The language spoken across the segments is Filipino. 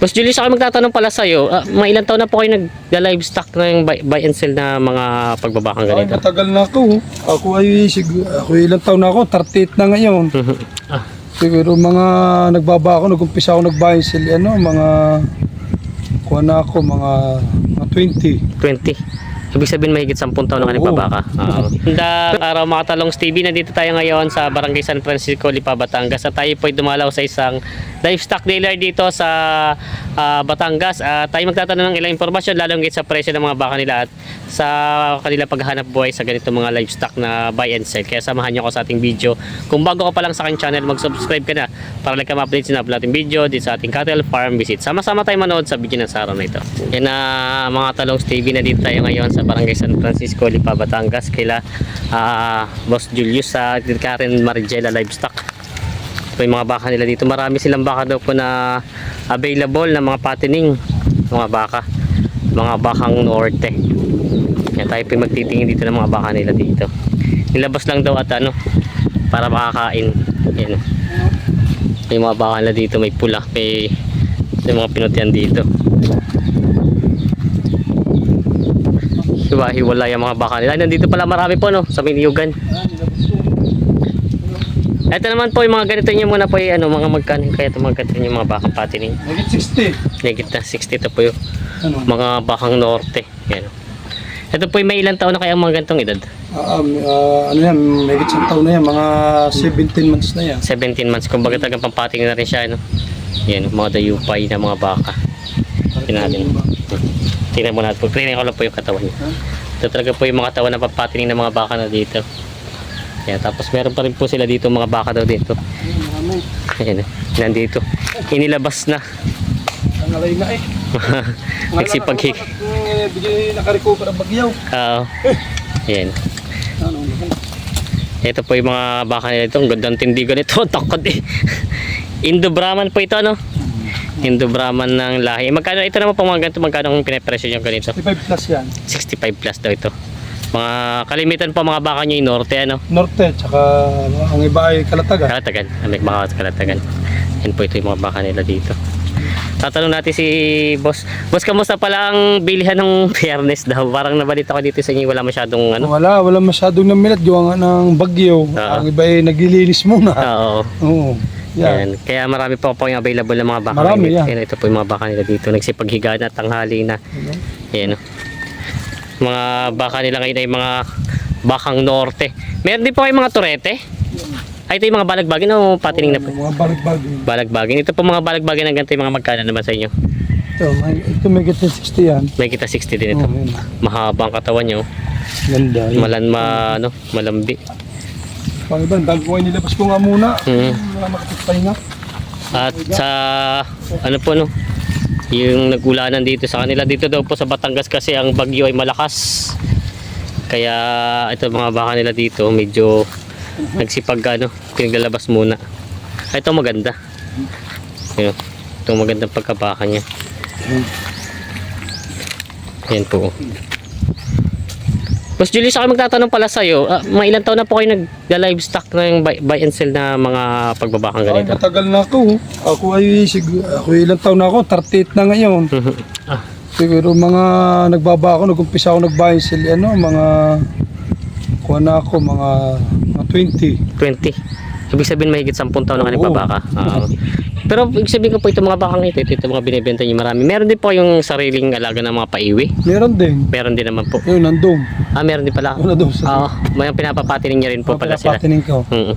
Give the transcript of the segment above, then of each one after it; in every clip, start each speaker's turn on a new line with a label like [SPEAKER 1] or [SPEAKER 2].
[SPEAKER 1] Boss Julius, ako magtatanong pala sa'yo. Uh, mga ilang taon na po kayo nag-livestock na yung buy, buy and sell na mga pagbabakang
[SPEAKER 2] Ay,
[SPEAKER 1] ganito?
[SPEAKER 2] matagal na ako. Ako ay, sig- ako ilang taon na ako, 38 na ngayon.
[SPEAKER 1] ah,
[SPEAKER 2] Siguro mga nagbaba ako, nag-umpisa ako nagbahay sila, ano, mga, kuha na ako, mga, mga 20.
[SPEAKER 1] 20. Ibig sabihin mahigit 10 taon na ka nagbabaka. Oo. Ganda araw mga talong Stevie. Nandito tayo ngayon sa Barangay San Francisco, Lipa, Batangas. At tayo po ay dumalaw sa isang livestock dealer dito sa ah, Batangas. At tayo magtatanong ng ilang impormasyon lalong sa presyo ng mga baka nila at sa kanila paghahanap buhay sa ganito mga livestock na buy and sell. Kaya samahan niyo ako sa ating video. Kung bago ka pa lang sa aking channel, mag-subscribe ka na para like ka ma-update sa natin video dito sa ating cattle farm visit. Sama-sama tayo manood sa video ng sa araw na ito. Yan na mga talong Stevie na dito tayo ngayon sa Barangay San Francisco, Lipa, Batangas kila ah, Boss Julius sa Karen Marigela Livestock. Ito yung mga baka nila dito. Marami silang baka daw po na available na mga patining. Mga baka. Mga bakang norte. Yan tayo po magtitingin dito ng mga baka nila dito. Nilabas lang daw at ano para makakain. Yan. May mga baka nila dito may pula, may, may mga pinutian dito. Hiwa-hiwala yung mga baka nila. Nandito pala marami po no sa Miniyugan. Ito naman po yung mga ganito nyo muna po yung ano, mga magkano kaya ito mga ganito yung mga bakang patining.
[SPEAKER 2] Nagit 60.
[SPEAKER 1] Negit na 60 ito po yung
[SPEAKER 2] Ano?
[SPEAKER 1] mga bakang norte. Yan. Ito po yung may ilang taon na kaya ang mga ganitong edad.
[SPEAKER 2] Ah, um, ah, ano yan, may isang taon na yan, mga 17 months na yan.
[SPEAKER 1] 17 months. Kumbaga talagang pampating na rin siya. No? Yan, mga dayupay na mga baka. Tingnan natin. Tingnan mo natin po. Tingnan ko lang po yung katawan niya. Ito talaga po yung mga katawan na pampatining ng mga baka na dito. Yan, tapos meron pa rin po sila dito mga baka daw dito. Ayan, nandito. Inilabas na.
[SPEAKER 2] Ang alay na eh.
[SPEAKER 1] Nagsipaghig.
[SPEAKER 2] Bigay nakarecover ang bagyaw.
[SPEAKER 1] Oo. Yan.
[SPEAKER 2] Ano?
[SPEAKER 1] Ito po yung mga baka nila ito. Ang gandang tindigan ito. Takot eh. Indo Brahman po ito, no? Indo Brahman ng lahi. Eh, Magkano, ito naman po mga ganito, magkano ang pinapresyo nyo ganito?
[SPEAKER 2] 55 plus yan.
[SPEAKER 1] 65 plus daw ito. Mga kalimitan po mga baka nyo yung norte, ano?
[SPEAKER 2] Norte, tsaka ang iba ay kalataga.
[SPEAKER 1] Kalatagan. Ah, May baka kalatagan. Yan po ito yung mga baka nila dito. Tatanong natin si Boss. Boss, kamusta pala ang bilihan ng fairness daw? Parang nabalita ko dito sa inyo, wala masyadong ano.
[SPEAKER 2] Wala, wala masyadong namilat. Gawa nga ng bagyo.
[SPEAKER 1] Ah.
[SPEAKER 2] Ang iba ay naglilinis muna.
[SPEAKER 1] Oo.
[SPEAKER 2] Oo. Yan.
[SPEAKER 1] Yan. Kaya marami po po yung available ng mga baka.
[SPEAKER 2] Marami,
[SPEAKER 1] ngayon.
[SPEAKER 2] yan.
[SPEAKER 1] Yan, ito po yung mga baka nila dito. Nagsipaghigaan at tanghali na. Yan. oh. Mga baka nila ngayon ay mga bakang norte. Meron din po kayo mga turete. Ay, ito yung mga balagbagin o patining na po.
[SPEAKER 2] Mga baligbag.
[SPEAKER 1] Balagbagin. Ito po mga balagbagin ng ganito yung mga magkano naman sa inyo.
[SPEAKER 2] Ito, may, ito may get 60 yan.
[SPEAKER 1] May kita 60 din ito.
[SPEAKER 2] Yan.
[SPEAKER 1] Mahaba ang katawan nyo.
[SPEAKER 2] Ganda.
[SPEAKER 1] Malan ma, ano, malambi.
[SPEAKER 2] Pang iba, bago ay nilabas ko nga muna.
[SPEAKER 1] Mm.
[SPEAKER 2] Mga makapagpahinga.
[SPEAKER 1] At sa ano po no, yung nagulanan dito sa kanila dito daw po sa Batangas kasi ang bagyo ay malakas. Kaya ito mga baka nila dito medyo nagsipag ano, pinaglalabas muna. Ay, ito maganda. Yun, ito magandang pagkabaka niya. Yan po. Boss Julius, ako magtatanong pala sa'yo. Uh, mga ilang taon na po kayo nag-livestock na yung buy, buy and sell na mga pagbabakang
[SPEAKER 2] Ay,
[SPEAKER 1] ganito?
[SPEAKER 2] matagal na ako. Ako ay, sig- ako ilang taon na ako, 38 na ngayon.
[SPEAKER 1] ah,
[SPEAKER 2] Siguro mga nagbaba ako, nag-umpisa ako nagbahay sila, ano, mga, kuha na ako, mga, mga 20.
[SPEAKER 1] 20. Ibig sabihin mahigit 10 taon na ka nagbabaka. Oo. Pero ibig sabihin ko po ito mga bakang ito, ito, ito mga binibenta niyo marami. Meron din po yung sariling alaga ng mga paiwi.
[SPEAKER 2] Meron din.
[SPEAKER 1] Meron din naman po.
[SPEAKER 2] Yun, nandun.
[SPEAKER 1] Ah, meron din pala.
[SPEAKER 2] Wala daw sa
[SPEAKER 1] Oo, may pinapapatining niya rin po pala sila.
[SPEAKER 2] Pinapatining ko.
[SPEAKER 1] Mm.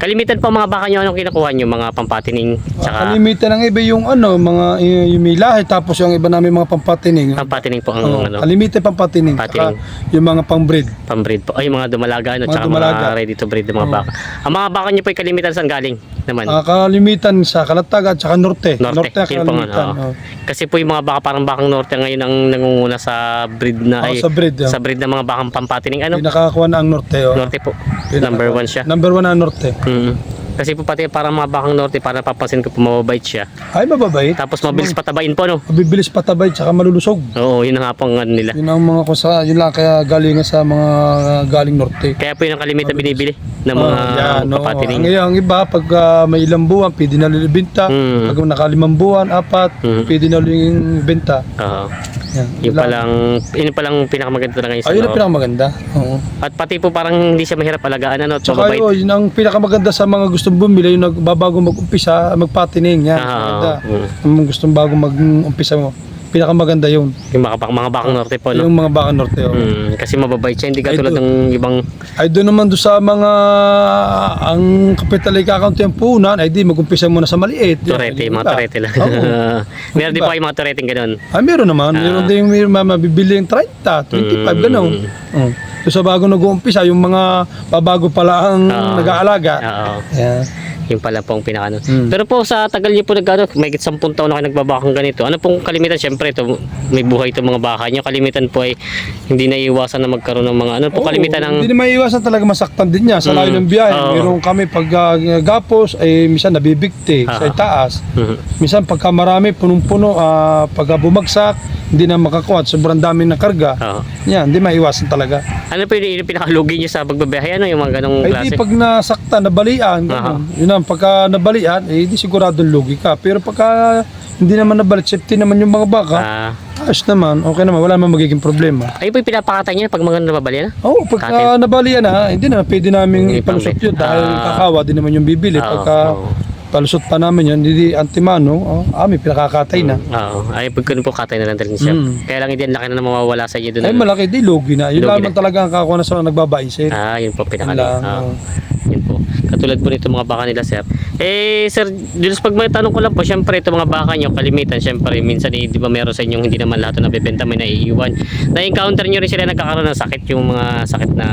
[SPEAKER 1] Kalimitan po mga baka niyo anong kinukuha niyo, mga pampatining tsaka
[SPEAKER 2] Kalimitan ng iba yung ano, mga y- yung may lahi, tapos yung iba namin mga pampatining.
[SPEAKER 1] pampatining po ang
[SPEAKER 2] Oo,
[SPEAKER 1] ano,
[SPEAKER 2] kalimitan pampatining.
[SPEAKER 1] Patining.
[SPEAKER 2] Saka yung mga pang-breed.
[SPEAKER 1] pambreed po. Ay, mga dumalaga ano,
[SPEAKER 2] Mga
[SPEAKER 1] tsaka
[SPEAKER 2] dumalaga.
[SPEAKER 1] mga ready to breed na mga
[SPEAKER 2] Oo.
[SPEAKER 1] baka. Ang mga baka niyo po ay kalimitan saan galing naman?
[SPEAKER 2] Ah, kalimitan sa Kalataga at saka Norte.
[SPEAKER 1] Norte,
[SPEAKER 2] ang
[SPEAKER 1] yun po nga,
[SPEAKER 2] kalimitan.
[SPEAKER 1] oo.
[SPEAKER 2] oo.
[SPEAKER 1] Kasi po yung mga baka parang bakang norte ngayon ang nangunguna sa breed na
[SPEAKER 2] Oo,
[SPEAKER 1] ay,
[SPEAKER 2] sa breed.
[SPEAKER 1] sa breed ng mga bakang pampatining ano?
[SPEAKER 2] Pinakakuha na ang Norte. Oh.
[SPEAKER 1] Norte po.
[SPEAKER 2] Pinaka-
[SPEAKER 1] Number one siya.
[SPEAKER 2] Number one ang Norte.
[SPEAKER 1] Mm. Kasi po pati parang mga bakang norte, para napapansin ko po mababait siya.
[SPEAKER 2] Ay, mababait.
[SPEAKER 1] Tapos mabilis patabain po, no?
[SPEAKER 2] Mabibilis patabay, tsaka malulusog.
[SPEAKER 1] Oo, yun ang ano nila.
[SPEAKER 2] Yun ang mga kusa, yun lang kaya galing sa mga uh, galing norte.
[SPEAKER 1] Kaya po yun ang kalimitan binibili ng mga
[SPEAKER 2] Ah, yan, no.
[SPEAKER 1] papatining.
[SPEAKER 2] Ang, ang iba, pag ah, may ilang buwan, pwede na libinta.
[SPEAKER 1] Mm.
[SPEAKER 2] Pag nakalimang buwan, apat,
[SPEAKER 1] Mm.
[SPEAKER 2] pwede na benta.
[SPEAKER 1] Oo.
[SPEAKER 2] Yan.
[SPEAKER 1] Yung
[SPEAKER 2] lang.
[SPEAKER 1] palang, yun palang pinakamaganda talaga yung
[SPEAKER 2] Ayun ang pinakamaganda. Oo.
[SPEAKER 1] At pati po parang hindi siya mahirap alagaan, ano? At
[SPEAKER 2] Tsaka
[SPEAKER 1] mababait.
[SPEAKER 2] yun, yun ang pinakamaganda sa mga gustong bumili, yung nagbabago mag-umpisa, magpatining. Yan.
[SPEAKER 1] Ah,
[SPEAKER 2] maganda.
[SPEAKER 1] oo.
[SPEAKER 2] Yung gustong bago mag-umpisa mo. Pinakamaganda yun.
[SPEAKER 1] Yung mga, mga bakang norte po, no?
[SPEAKER 2] Yung mga baka norte. oh.
[SPEAKER 1] Mm, kasi mababait siya, hindi katulad
[SPEAKER 2] Ay,
[SPEAKER 1] ng ibang
[SPEAKER 2] Ay doon naman doon sa mga ang kapital ay kakaunti ang punan, ay di mag-umpisa muna sa maliit. Yan,
[SPEAKER 1] turete,
[SPEAKER 2] yun
[SPEAKER 1] mga
[SPEAKER 2] lang.
[SPEAKER 1] turete lang.
[SPEAKER 2] Oo.
[SPEAKER 1] Meron din po kayo mga turete ganun.
[SPEAKER 2] Ay, meron naman.
[SPEAKER 1] Ah.
[SPEAKER 2] Meron din may ma- mabibili yung 30, 25,
[SPEAKER 1] Mm.
[SPEAKER 2] gano'n. Mm. So, sa bago nag-uumpisa, yung mga babago pala ang
[SPEAKER 1] Oo.
[SPEAKER 2] nag-aalaga.
[SPEAKER 1] Oo.
[SPEAKER 2] Yeah.
[SPEAKER 1] Yung pala pong pinakano.
[SPEAKER 2] Mm.
[SPEAKER 1] Pero po sa tagal niyo po nagkano, may 10 taon na kayo nagbabakang ganito. Ano pong kalimitan? Siyempre ito, may buhay itong mga baka niyo. Kalimitan po ay hindi naiiwasan na magkaroon ng mga ano po
[SPEAKER 2] Oo,
[SPEAKER 1] kalimitan ng
[SPEAKER 2] Hindi na maiiwasan talaga masaktan din niya sa
[SPEAKER 1] Mm.
[SPEAKER 2] layo ng biyahe.
[SPEAKER 1] Oo.
[SPEAKER 2] Meron kami pag ah, gapos, ay minsan nabibigti sa
[SPEAKER 1] Oo.
[SPEAKER 2] itaas.
[SPEAKER 1] Mhm.
[SPEAKER 2] Minsan pagka marami, punong-puno, ah, pagka bumagsak, hindi na makakuha. Sobrang dami ng karga.
[SPEAKER 1] Oo.
[SPEAKER 2] Yan, hindi maiwasan talaga.
[SPEAKER 1] Ano po yung, pinakalugi niyo sa pagbabiyahe? Ano yung mga ganong
[SPEAKER 2] Ay
[SPEAKER 1] klase?
[SPEAKER 2] di pag nasakta, nabalian, ganun. Yun ang pagka nabalian, eh di siguradong lugi ka. Pero pagka hindi naman nabalit, safety naman yung mga baka,
[SPEAKER 1] Ah,
[SPEAKER 2] ayos naman, okay naman, wala naman magiging problema.
[SPEAKER 1] ayun po yung pinapakatay niyo pag mga nababali na?
[SPEAKER 2] Oo, pagka
[SPEAKER 1] Katin.
[SPEAKER 2] nabalian na, hindi na, pwede namin
[SPEAKER 1] Hindi
[SPEAKER 2] ipalusot
[SPEAKER 1] pang-
[SPEAKER 2] yun dahil
[SPEAKER 1] Ah.
[SPEAKER 2] kakawa din naman yung bibili.
[SPEAKER 1] Oo,
[SPEAKER 2] Pagka
[SPEAKER 1] oo.
[SPEAKER 2] Palusot pa namin yun, hindi antimano, oh, ah, may pinakakatay na.
[SPEAKER 1] Oo. Ay, pag po katay na lang din siya.
[SPEAKER 2] Mm.
[SPEAKER 1] Kaya lang hindi ang laki na mawawala sa iyo doon.
[SPEAKER 2] Ay malaki, di lugi na. Yun
[SPEAKER 1] Lugi
[SPEAKER 2] lamang
[SPEAKER 1] na.
[SPEAKER 2] talaga ang kakuha na sa nagbabaisin.
[SPEAKER 1] Ah, yun po pinaka
[SPEAKER 2] lang,
[SPEAKER 1] ah,
[SPEAKER 2] oo.
[SPEAKER 1] Yun po. Katulad po nito mga baka nila, sir. Eh, sir, Jules, pag may tanong ko lang po, syempre ito mga baka nyo, kalimitan, syempre, minsan eh, di ba meron sa inyong hindi naman lahat na nabibenta, may naiiwan. Na-encounter nyo rin sila nagkakaroon ng sakit, yung mga sakit na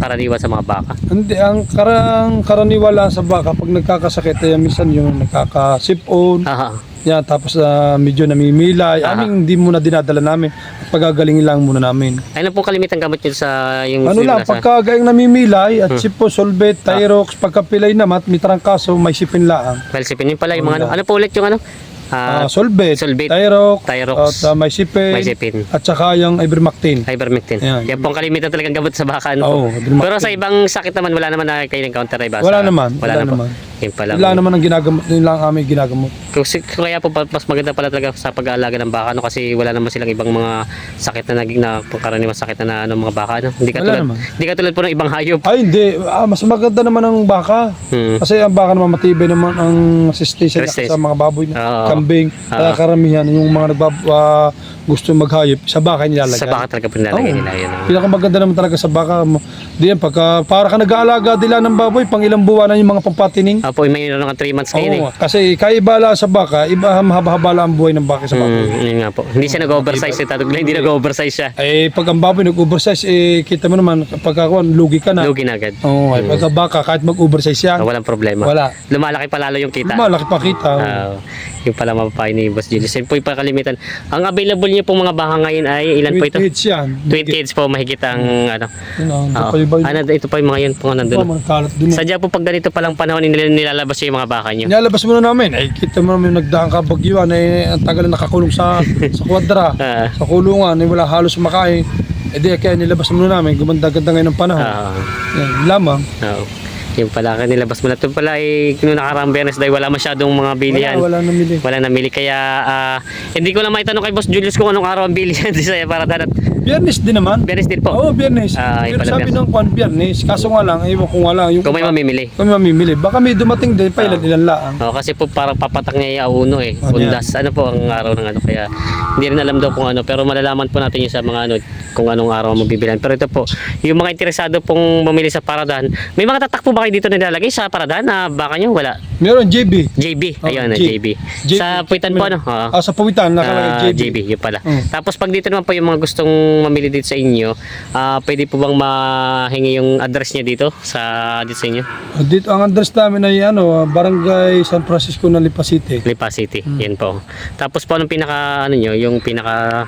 [SPEAKER 1] pangkaraniwan sa mga baka.
[SPEAKER 2] Hindi, ang karang karaniwala sa baka, pag nagkakasakit, eh, minsan yung nakakasipon,
[SPEAKER 1] Aha.
[SPEAKER 2] yan, tapos ah, medyo namimilay.
[SPEAKER 1] Ah.
[SPEAKER 2] Aming hindi muna dinadala namin. Pagagalingin lang muna namin.
[SPEAKER 1] Ano pong kalimitan gamot nyo sa yung
[SPEAKER 2] Ano lang,
[SPEAKER 1] nasa-
[SPEAKER 2] pagka gayang namimilay, at
[SPEAKER 1] Hmm.
[SPEAKER 2] sipo, solvet, tyrox, pagkapilay na mat, may trangkaso, may sipin laang.
[SPEAKER 1] Valsipin, yun pala yung mga ano. Ano po ulit yung ano? Ah,
[SPEAKER 2] Ah, solvet,
[SPEAKER 1] solvet,
[SPEAKER 2] tyrox,
[SPEAKER 1] Tyrox,
[SPEAKER 2] at ah, may sipin,
[SPEAKER 1] may sipin.
[SPEAKER 2] at saka yung ivermectin.
[SPEAKER 1] Ivermectin.
[SPEAKER 2] Yan.
[SPEAKER 1] Yan po ang kalimitan talagang gamot sa baka. Ano. Pero sa ibang sakit naman, wala naman na kayo encounter na iba.
[SPEAKER 2] Wala
[SPEAKER 1] sa-
[SPEAKER 2] naman,
[SPEAKER 1] Wala,
[SPEAKER 2] wala
[SPEAKER 1] na po.
[SPEAKER 2] naman.
[SPEAKER 1] Yun pala.
[SPEAKER 2] Wala naman ang ginagamot, yun lang ang aming ginagamot.
[SPEAKER 1] Kasi kaya po pa- mas maganda pala talaga sa pag-aalaga ng baka no kasi wala naman silang ibang mga sakit na naging na pangkaraniwang sakit na, na ano, mga baka no. Hindi
[SPEAKER 2] Wala
[SPEAKER 1] katulad
[SPEAKER 2] naman.
[SPEAKER 1] hindi katulad po ng ibang hayop.
[SPEAKER 2] Ay, hindi. Ah, mas maganda naman ang baka.
[SPEAKER 1] Hmm.
[SPEAKER 2] Kasi ang baka naman matibay naman ang resistensya niya sa mga baboy na
[SPEAKER 1] Oo.
[SPEAKER 2] kambing. Kaya
[SPEAKER 1] Oo.
[SPEAKER 2] karamihan yung mga nagbab ah, gusto maghayop sa baka nilalagay.
[SPEAKER 1] Sa baka talaga pinalalagay
[SPEAKER 2] Oo.
[SPEAKER 1] nila yun. no?
[SPEAKER 2] Pinakamaganda naman talaga sa baka. mo. Di yan, pagka para ka nag-aalaga dila ng baboy, pang ilang buwan na yung mga pampatining.
[SPEAKER 1] Apo, may meron ng 3 months
[SPEAKER 2] Oo,
[SPEAKER 1] eh.
[SPEAKER 2] kasi kaibala sa baka, iba mahaba-habala ang buhay ng baka sa baboy.
[SPEAKER 1] Hmm, yun nga po. Hindi siya nag-oversize si Tatog hindi nag-oversize siya.
[SPEAKER 2] Eh, pag ang baboy nag-oversize, eh, kita mo naman, pagka lugi ka na.
[SPEAKER 1] Lugi na agad.
[SPEAKER 2] Oo, ay, pagka baka, kahit mag-oversize yan,
[SPEAKER 1] Ah, walang problema.
[SPEAKER 2] wala.
[SPEAKER 1] Lumalaki pa lalo yung kita.
[SPEAKER 2] Malaki pa kita. oo.
[SPEAKER 1] Ah, yung pala mapapain ni Boss Julius. Yun po yung kalimitan. Ang available niyo pong mga baka ngayon ay ilan po ito?
[SPEAKER 2] 28 yan.
[SPEAKER 1] 28 po mahigit ang ano.
[SPEAKER 2] Yun, ah,
[SPEAKER 1] Oo.
[SPEAKER 2] yun?
[SPEAKER 1] Ano, ito pa yung mga yun po nandun.
[SPEAKER 2] eh.
[SPEAKER 1] Sadya po pag ganito palang panahon nilalabas yung mga baka nyo.
[SPEAKER 2] Nilalabas muna namin. Ay, kita mo namin nagdaan ka bagyuan. Eh, ang tagal na nakakulong sa, sa kwadra.
[SPEAKER 1] Ah.
[SPEAKER 2] sa kulungan. Eh, wala halos makain. Eh, di, kaya nilabas muna namin. Gumanda-ganda ngayon ng panahon.
[SPEAKER 1] Ah,
[SPEAKER 2] Yan, lamang.
[SPEAKER 1] oo. Yung pala ka nilabas mo na. Ito pala ay kung nakarang Bernes dahil wala masyadong mga bilihan.
[SPEAKER 2] Wala, wala namili.
[SPEAKER 1] Wala namili kaya ah, hindi ko lang maitanong kay Boss Julius kung anong araw ang bilihan di sa para dadat.
[SPEAKER 2] Biyernes din naman.
[SPEAKER 1] Bernes din po.
[SPEAKER 2] Oo, biyernes.
[SPEAKER 1] Ah, yun
[SPEAKER 2] Pero
[SPEAKER 1] pala,
[SPEAKER 2] sabi
[SPEAKER 1] biyernes.
[SPEAKER 2] ng kwan, biyernes. Kaso nga lang, ewan ko nga lang. Yung
[SPEAKER 1] Kung may mamimili.
[SPEAKER 2] Kung may mamimili. Baka may dumating din pa ilan ilan laang.
[SPEAKER 1] Oh, kasi po parang papatak niya yung auno eh.
[SPEAKER 2] Ano?
[SPEAKER 1] Undas. Ano po ang araw ng ano kaya hindi rin alam daw kung ano pero malalaman po natin yung sa mga ano kung anong araw ang mabibilan. Pero ito po, yung mga interesado pong mamili sa Paradan, may mga tatak po ba kayo dito na nilalagay sa Paradan na baka nyo? Wala.
[SPEAKER 2] Meron JB.
[SPEAKER 1] JB.
[SPEAKER 2] Oh,
[SPEAKER 1] Ayun, JB.
[SPEAKER 2] JB.
[SPEAKER 1] Sa Puitan po ano? Oo.
[SPEAKER 2] Ah, sa pawitan, nakalagay
[SPEAKER 1] Ah,
[SPEAKER 2] JB.
[SPEAKER 1] JB, yun pala.
[SPEAKER 2] Mm.
[SPEAKER 1] Tapos pag dito naman po yung mga gustong mamili dito sa inyo, ah pwede po bang mahingi yung address niya dito sa dito sa inyo?
[SPEAKER 2] Ah, Dito ang address namin ay ano, Barangay San Francisco ng Lipa City.
[SPEAKER 1] Lipa City.
[SPEAKER 2] Hmm.
[SPEAKER 1] Yan po. Tapos po anong pinaka ano nyo, yung pinaka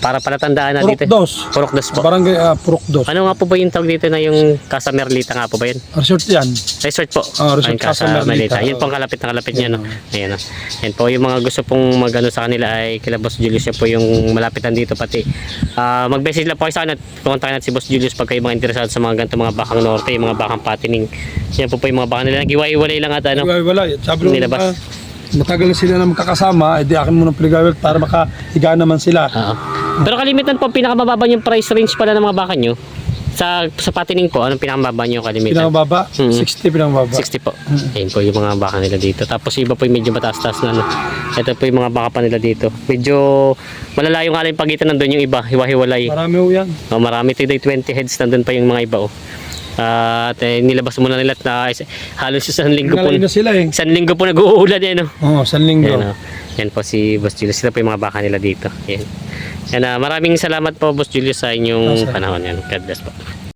[SPEAKER 1] para palatandaan natin dito?
[SPEAKER 2] Purok Dos.
[SPEAKER 1] Purok Dos po.
[SPEAKER 2] Barangay ah, Purok Dos.
[SPEAKER 1] Ano nga po ba yung tawag dito na yung Casa Merlita nga po ba yun?
[SPEAKER 2] Resort yan.
[SPEAKER 1] Resort po.
[SPEAKER 2] Ah, resort
[SPEAKER 1] Ayun, Casa
[SPEAKER 2] Casa
[SPEAKER 1] Merlita.
[SPEAKER 2] Merlita.
[SPEAKER 1] Yun pong kalapit na kalapit niya. No? Ayan, no? Ayan po, yung mga gusto pong magano sa kanila ay kila Boss Julius po yung malapitan dito pati. Ah, mag-message lang po kayo sa akin at pumunta natin si Boss Julius pag kayo mga interesado sa mga ganito mga bakang norte, yung mga bakang patining. Yan po po yung mga bakang nila. Giwa-iwalay lang at ano.
[SPEAKER 2] Wala, wala. Sabi nung,
[SPEAKER 1] Nilabas.
[SPEAKER 2] ah, matagal na sila na magkakasama, edi akin muna pinagawil para makahiga naman sila.
[SPEAKER 1] Oo. Pero kalimitan po, pinakamababa yung price range pala ng mga baka nyo. Sa, sa patining po, anong pinakamababa nyo kalimitan?
[SPEAKER 2] Pinamababa,
[SPEAKER 1] Mm.
[SPEAKER 2] 60 pinamababa.
[SPEAKER 1] 60 po. Ayun po yung mga baka nila dito. Tapos iba po yung medyo mataas-taas na ano. Ito po yung mga baka pa nila dito. Medyo malalayo nga lang yung pagitan nandun yung iba. Hiwa-hiwalay.
[SPEAKER 2] Marami ho yan.
[SPEAKER 1] Oh, marami. Today 20 heads nandun pa yung mga iba. Oh. at eh, nilabas muna nila at na, halos isang linggo po.
[SPEAKER 2] Na sila eh.
[SPEAKER 1] Isang linggo po nag-uulan yan. Oh.
[SPEAKER 2] Oo, sa linggo.
[SPEAKER 1] Yan, oh. Yan po si Boss Julius. Sila po yung mga baka nila dito. Yan. Yan, ah, maraming salamat po Boss Julius sa inyong
[SPEAKER 2] sir.
[SPEAKER 1] panahon. Yan. God bless po.